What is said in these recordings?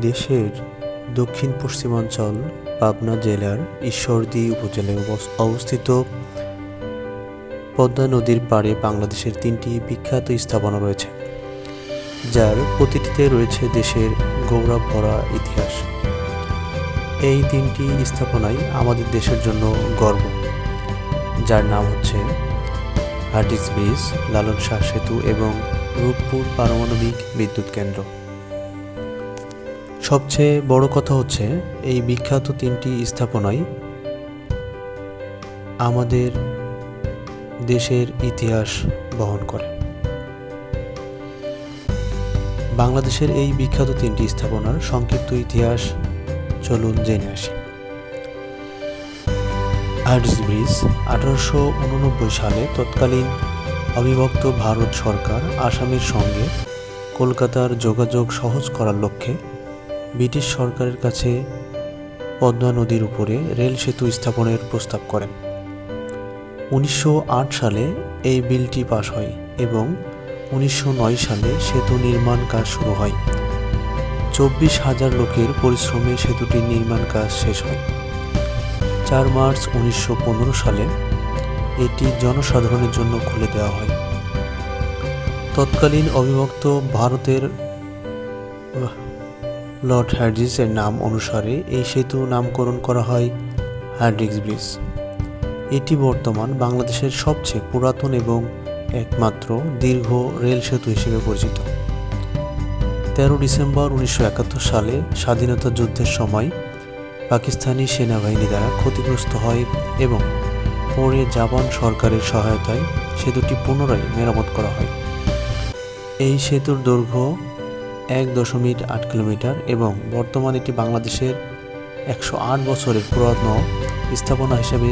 দেশের দক্ষিণ পশ্চিমাঞ্চল পাবনা জেলার ঈশ্বরদী উপজেলায় অবস- অবস্থিত পদ্মা নদীর পাড়ে বাংলাদেশের তিনটি বিখ্যাত স্থাপনা রয়েছে, যার প্রতিটিতে রয়েছে দেশের গৌরব ভরা ইতিহাস। এই তিনটি স্থাপনাই আমাদের দেশের জন্য গর্ব, যার নাম হচ্ছে হার্ডিস ব্রিজ লালন শাহ সেতু এবং রূপপুর পারমাণবিক বিদ্যুৎ কেন্দ্র। সবচেয়ে বড় কথা হচ্ছে, এই বিখ্যাত তিনটি স্থাপনাই আমাদের দেশের ইতিহাস বহন করে। বাংলাদেশের এই বিখ্যাত তিনটি স্থাপনার সংক্ষিপ্ত ইতিহাস, চলুন জেনে আসি। হার্ডিস ব্রিজ আঠারোশো উননব্বই সালে তৎকালীন অবিভক্ত ভারত সরকার আসামের সঙ্গে কলকাতার যোগাযোগ সহজ করার লক্ষ্যে ব্রিটিশ সরকারের কাছে পদ্মা নদীর উপরে রেল সেতু স্থাপনের প্রস্তাব করেন। উনিশশো আট সালে এই বিলটি পাশ হয় এবং উনিশশো নয় সালে সেতু নির্মাণ কাজ শুরু হয়। চব্বিশ হাজার লোকের পরিশ্রমে সেতুটির নির্মাণ কাজ শেষ হয়। চার মার্চ উনিশশো পনেরো সালে এটি জনসাধারণের জন্য খুলে দেওয়া হয়। তৎকালীন অবিভক্ত ভারতের লর্ড হার্ডিসের নাম অনুসারে এই সেতু নামকরণ করা হয় হার্ডিক্স ব্রিজ। এটি বর্তমান বাংলাদেশের সবচেয়ে পুরাতন এবং একমাত্র দীর্ঘ রেল সেতু হিসেবে পরিচিত। তেরো ডিসেম্বর উনিশশো একাত্তর সালে স্বাধীনতা যুদ্ধের সময় পাকিস্তানি সেনাবাহিনী দ্বারা ক্ষতিগ্রস্ত হয় এবং পরে জাপান সরকারের সহায়তায় সেতুটি পুনরায় মেরামত করা হয়। এই সেতুর দৈর্ঘ্য এক দশমিক আট কিলোমিটার এবং বর্তমানে এটি বাংলাদেশের একশো আট বছরের পুরাতন স্থাপনা হিসেবে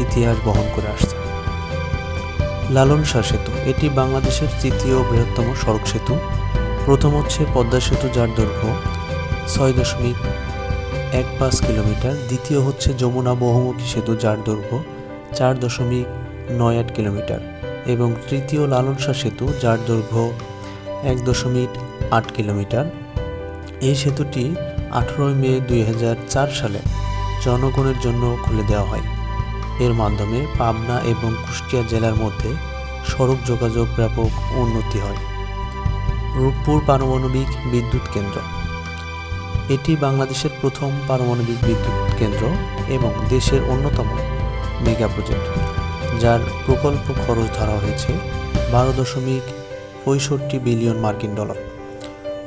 ইতিহাস বহন করে আসছে। লালন সেতু, এটি বাংলাদেশের তৃতীয় বৃহত্তম সড়ক সেতু। প্রথম হচ্ছে পদ্মা সেতু, যার দৈর্ঘ্য ছয় দশমিক এক পাঁচ কিলোমিটার। দ্বিতীয় হচ্ছে যমুনা বহুমুখী সেতু, যার দৈর্ঘ্য চার দশমিক নয় আট কিলোমিটার। এবং তৃতীয় লালন সেতু, যার দৈর্ঘ্য এক দশমিক আট কিলোমিটার। এই সেতুটি আঠেরোই মে দুই সালে জনগণের জন্য খুলে দেওয়া হয়। এর মাধ্যমে পাবনা এবং কুষ্টিয়া জেলার মধ্যে সড়ক যোগাযোগ ব্যাপক উন্নতি হয়। রূপপুর পারমাণবিক বিদ্যুৎ কেন্দ্র। এটি বাংলাদেশের প্রথম পারমাণবিক বিদ্যুৎ কেন্দ্র এবং দেশের অন্যতম মেগা প্রজেক্ট, যার প্রকল্প খরচ ধরা হয়েছে বারো দশমিক পঁয়ষট্টি বিলিয়ন মার্কিন ডলার।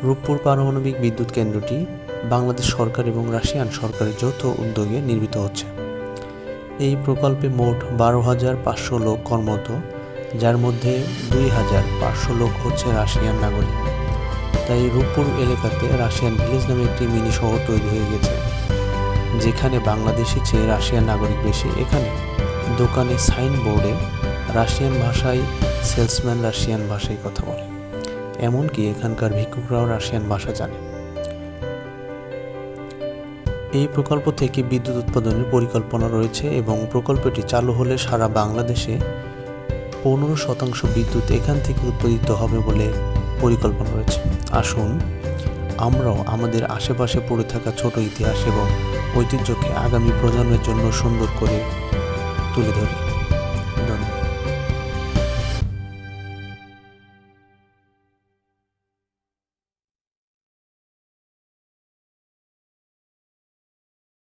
রূপপুর পারমাণবিক বিদ্যুৎ কেন্দ্রটি বাংলাদেশ সরকার এবং রাশিয়ান সরকারের যৌথ উদ্যোগে নির্মিত হচ্ছে। এই প্রকল্পে মোট বারো হাজার পাঁচশো লোক কর্মরত, যার মধ্যে দুই হাজার পাঁচশো লোক হচ্ছে রাশিয়ান নাগরিক। তাই রূপপুর এলাকাতে রাশিয়ান ভিলেজ নামে একটি মিনি শহর তৈরি হয়ে গেছে, যেখানে বাংলাদেশি চেয়ে রাশিয়ান নাগরিক বেশি। এখানে দোকানে সাইনবোর্ডে রাশিয়ান ভাষায় সেলসম্যান রাশিয়ান ভাষায় কথা বলে। এমনকি এখানকার ভিক্ষুকরাও রাশিয়ান ভাষা জানে। এই প্রকল্প থেকে বিদ্যুৎ উৎপাদনের পরিকল্পনা রয়েছে এবং প্রকল্পটি চালু হলে সারা বাংলাদেশে পনেরো শতাংশ বিদ্যুৎ এখান থেকে উৎপাদিত হবে বলে পরিকল্পনা রয়েছে। আসুন, আমরাও আমাদের আশেপাশে পড়ে থাকা ছোট ইতিহাস এবং ঐতিহ্যকে আগামী প্রজন্মের জন্য সুন্দর করে তুলে ধরি।